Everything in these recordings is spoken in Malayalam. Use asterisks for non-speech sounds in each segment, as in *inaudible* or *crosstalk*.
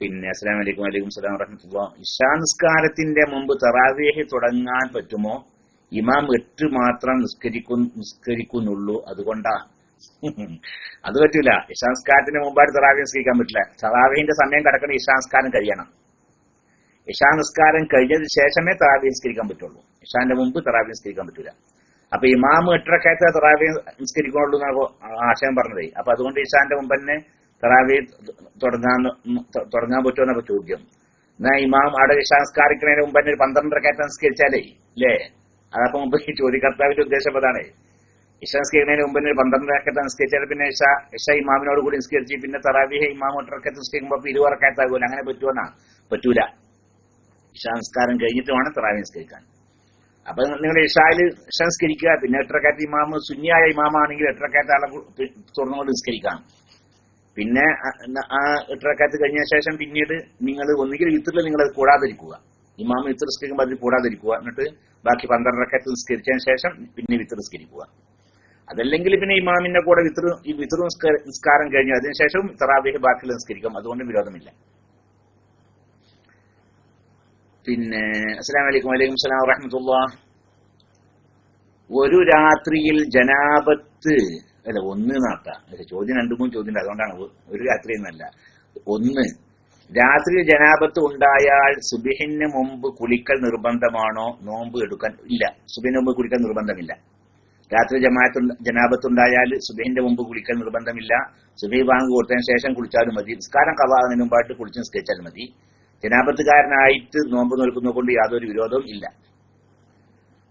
പിന്നെ അസ്സലാമു അലൈക്കും വലൈക്കും സ്ലാം വറഹമത്തുള്ള. ഇഷാ നിസ്കാരത്തിന്റെ മുമ്പ് തറാവേഹി തുടങ്ങാൻ പറ്റുമോ? ഇമാം എട്ട് മാത്രം നിസ്കരിക്കു നിസ്കരിക്കുന്നുള്ളൂ. അതുകൊണ്ടാ. *laughs* അത് പറ്റൂല. ഇഷാംസ്കാരത്തിന് മുമ്പായിട്ട് തറാവി നിസ്കരിക്കാൻ പറ്റില്ല. തറാവിന്റെ സമയം കിടക്കണ ഇഷാംസ്കാരം കഴിയണം. ഇഷാ നിസ്കാരം കഴിഞ്ഞതിന് ശേഷമേ തറാവി നിസ്കരിക്കാൻ പറ്റുള്ളൂ. ഇഷാന്റെ മുമ്പ് തറാവി നിസ്കരിക്കാൻ പറ്റൂല. അപ്പൊ ഇമാം എട്ടരക്കാലത്ത് തറാവി നിസ്കരിക്കുന്നുള്ളൂ എന്നാണ് ആശയം പറഞ്ഞത്. അപ്പൊ അതുകൊണ്ട് ഇഷാന്റെ മുമ്പ് തന്നെ തറാവി തുടങ്ങാൻ തുടങ്ങാൻ പറ്റുമോ എന്നൊക്കെ ചോദ്യം. എന്നാ ഇമാം അവിടെ സംസ്കാരിക്കുന്നതിന് മുമ്പ് തന്നെ ഒരു പന്ത്രണ്ടരക്കകത്ത് സംസ്കരിച്ചാലേ അല്ലേ അതപ്പോ മുമ്പ് ചോദ്യകർത്താവിന്റെ ഉദ്ദേശം അതാണ്. ഇഷ നിസ്കരിക്കുന്നതിന് മുമ്പ് തന്നെ ഒരു പന്ത്രണ്ടരക്കത്ത് സംസ്കരിച്ചാൽ പിന്നെ ഇഷ ഇഷ ഇമാമിനോട് കൂടി നിസ്കരിച്ച് പിന്നെ തറാവിഹ ഇമാം എട്ടരക്കത്ത് നിസ്കരിക്കുമ്പോ ഇരുവറക്കത്താകൂല അങ്ങനെ പറ്റുമെന്നാ പറ്റൂല. ഇഷാ നിസ്കാരം കഴിഞ്ഞിട്ട് വേണം തറാവി നിസ്കരിക്കാൻ. അപ്പൊ നിങ്ങൾ ഇഷായിൽ സംസ്കരിക്കുക പിന്നെ എട്ടരക്കാറ്റ് ഇമാമ് സുന്നിയായ ഇമാമാണെങ്കിൽ എട്ടരക്കാറ്റ് ആളെ തുറന്നുകൊണ്ട് നിസ്കരിക്കാം പിന്നെ ആ എട്ടരക്കാലത്ത് കഴിഞ്ഞ ശേഷം പിന്നീട് നിങ്ങൾ ഒന്നുകിൽ വിത്തറിൽ നിങ്ങൾ അത് കൂടാതിരിക്കുക. ഇമാമ വിത്തർ നിസ്കരിക്കുമ്പോൾ അതിൽ കൂടാതിരിക്കുക. എന്നിട്ട് ബാക്കി പന്ത്രണ്ടരക്കാലത്ത് നിസ്കരിച്ചതിന് ശേഷം പിന്നെ വിത്ത് നിസ്കരിക്കുക. അതല്ലെങ്കിൽ പിന്നെ ഇമാമിന്റെ കൂടെ വിത്തർ ഈ വിത്തർ നിസ്കാരം കഴിഞ്ഞു അതിനുശേഷം തറാബിഹ് ബാക്കിൽ നിസ്കരിക്കാം. അതുകൊണ്ട് വിരോധമില്ല. പിന്നെ അസ്സലാം വലൈക്കും വലൈക്കും സ്ലാം വറഹമത്തുള്ള ഒരു രാത്രിയിൽ ജനാപത്ത് അല്ല ഒന്ന് നടത്താം ചോദ്യം രണ്ടു മൂന്ന് ചോദ്യം അതുകൊണ്ടാണ് ഒരു രാത്രി എന്നല്ല ഒന്ന് രാത്രി ജനാപത്ത് ഉണ്ടായാൽ സുബിഹിന് മുമ്പ് കുളിക്കൽ നിർബന്ധമാണോ? നോമ്പ് എടുക്കാൻ ഇല്ല. സുബിഹിന് മുമ്പ് കുളിക്കൽ നിർബന്ധമില്ല. രാത്രി ജമാഅത്ത് ജനാപത്ത് ഉണ്ടായാൽ സുബഹിന്റെ മുമ്പ് കുളിക്കൽ നിർബന്ധമില്ല. സുബഹി ബാങ്ക് കൊടുത്തതിന് ശേഷം കുളിച്ചാലും മതി. നിസ്കാരം കവാകുന്നതിന് മുമ്പായിട്ട് കുളിച്ച് നിസ്കരിച്ചാൽ മതി. ജനാപത്തുകാരനായിട്ട് നോമ്പ് നിൽക്കുന്നത് കൊണ്ട് യാതൊരു വിരോധവും ഇല്ല.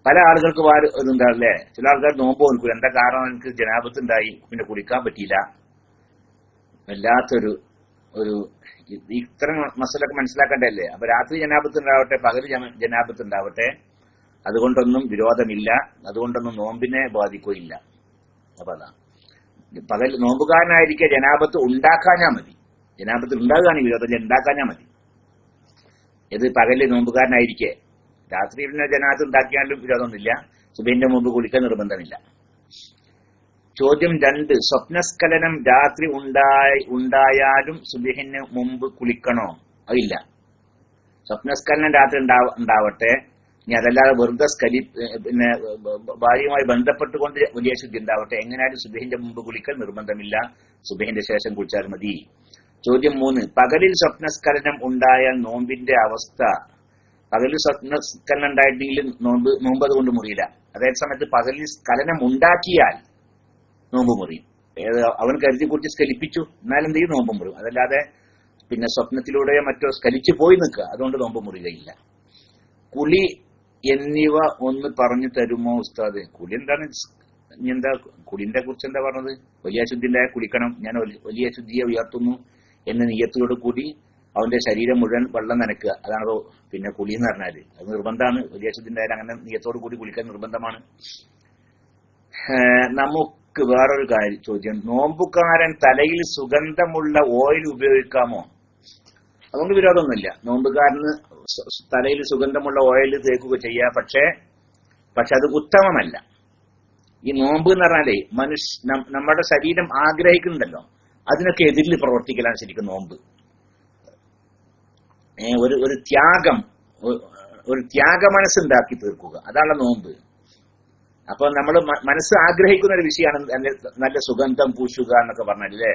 പല ആളുകൾക്ക് ഇതുണ്ടാവില്ലേ? ചില ആൾക്കാർ നോമ്പ് നിൽക്കും എന്താ കാരണം? എനിക്ക് ജനാപത്ത് ഉണ്ടായി പിന്നെ കുടിക്കാൻ പറ്റിയില്ല. വല്ലാത്തൊരു ഒരു ഇത്തരം മസലൊക്കെ മനസ്സിലാക്കണ്ടല്ലേ അപ്പൊ രാത്രി ജനാപത്ത് ഉണ്ടാവട്ടെ പകൽ ജനാപത്ത് ഉണ്ടാവട്ടെ അതുകൊണ്ടൊന്നും വിരോധമില്ല. അതുകൊണ്ടൊന്നും നോമ്പിനെ ബാധിക്കുകയില്ല. അപ്പൊ അതാ. പകൽ നോമ്പുകാരനായിരിക്കെ ജനാപത്ത് ഉണ്ടാക്കാഞ്ഞാ മതി. ജനാപത്ത് ഉണ്ടാകുകയാണ് വിരോധം ഉണ്ടാക്കാഞ്ഞാ മതി. ഇത് പകൽ നോമ്പുകാരനായിരിക്കെ രാത്രി പിന്നെ ജനാത്ത് ഉണ്ടാക്കിയാലും വിരോധമൊന്നുമില്ല. സുബൈന്റെ മുമ്പ് കുളിക്കാൻ നിർബന്ധമില്ല. ചോദ്യം രണ്ട് സ്വപ്നസ്ഖലനം രാത്രി ഉണ്ടായി ഉണ്ടായാലും സുബിഹിന് മുമ്പ് കുളിക്കണോ? അതില്ല സ്വപ്നസ്ഖലനം രാത്രി ഉണ്ടാവട്ടെ. ഇനി അതല്ലാതെ വെറുതെ സ്കലി പിന്നെ ഭാര്യയുമായി ബന്ധപ്പെട്ടുകൊണ്ട് വലിയ ശുദ്ധി ഉണ്ടാവട്ടെ. എങ്ങനെയാലും സുബിഹിന്റെ മുമ്പ് കുളിക്കൽ നിർബന്ധമില്ല. സുബിഹിന്റെ ശേഷം കുളിച്ചാൽ മതി. ചോദ്യം മൂന്ന് പകലിൽ സ്വപ്നസ്ഖലനം ഉണ്ടായാൽ നോമ്പിന്റെ അവസ്ഥ പകലിൽ സ്വപ്നസ്ഖലനം ഉണ്ടായിട്ടെങ്കിൽ നോമ്പ് നോമ്പ് അതുകൊണ്ട് മുറിയില്ല. അതേ സമയത്ത് പകലിൽ സ്ഖലനം ഉണ്ടാക്കിയാൽ നോമ്പ് മുറിയും. ഏത് അവൻ കരുതി കുറിച്ച് സ്കലിപ്പിച്ചു എന്നാലും എന്ത് ചെയ്യും? നോമ്പ് മുറിയും. അതല്ലാതെ പിന്നെ സ്വപ്നത്തിലൂടെയോ മറ്റോ സ്കലിച്ചു പോയി നിൽക്കുക. അതുകൊണ്ട് നോമ്പ് മുറിയുകയില്ല കുളി എന്നിവ ഒന്ന് പറഞ്ഞു തരുമോ ഉസ്താദ്? കുളി എന്താണ്? എന്താ? കുളിന്റെ കുറിച്ച് എന്താ പറഞ്ഞത്? വലിയ ശുദ്ധിന്റെ കുളിക്കണം. ഞാൻ വലിയ ശുദ്ധിയെ ഉയർത്തുന്നു എന്ന നീയത്തോട് കൂടി അവന്റെ ശരീരം മുഴുവൻ വെള്ളം നനക്കുക. അതാണ് പിന്നെ കുളി എന്ന് പറഞ്ഞാൽ. അത് നിർബന്ധമാണ്. ശുദ്ധിന്റെ അങ്ങനെ നീയത്തോട് കൂടി കുളിക്കാൻ നിർബന്ധമാണ്. നമുക്ക് വേറൊരു കാര്യം ചോദ്യം. നോമ്പുകാരൻ തലയിൽ സുഗന്ധമുള്ള ഓയിൽ ഉപയോഗിക്കാമോ? അതുകൊണ്ട് വിരോധമൊന്നുമില്ല. നോമ്പുകാരന് തലയിൽ സുഗന്ധമുള്ള ഓയിൽ തേക്കുക ചെയ്യുക പക്ഷേ പക്ഷെ അത് ഉത്തമമല്ല. ഈ നോമ്പ് എന്ന് പറഞ്ഞാലേ മനുഷ്യ നമ്മുടെ ശരീരം ആഗ്രഹിക്കുന്നുണ്ടല്ലോ. അതിനൊക്കെ എതിരിൽ പ്രവർത്തിക്കലാണ് ശരിക്കും നോമ്പ്. ഒരു ഒരു ത്യാഗം ഒരു ത്യാഗ മനസ്സുണ്ടാക്കി തീർക്കുക. അതാണ് നോമ്പ്. അപ്പൊ നമ്മൾ മനസ്സ് ആഗ്രഹിക്കുന്ന ഒരു വിഷയമാണ് നല്ല സുഗന്ധം പൂശുക എന്നൊക്കെ പറഞ്ഞല്ലേ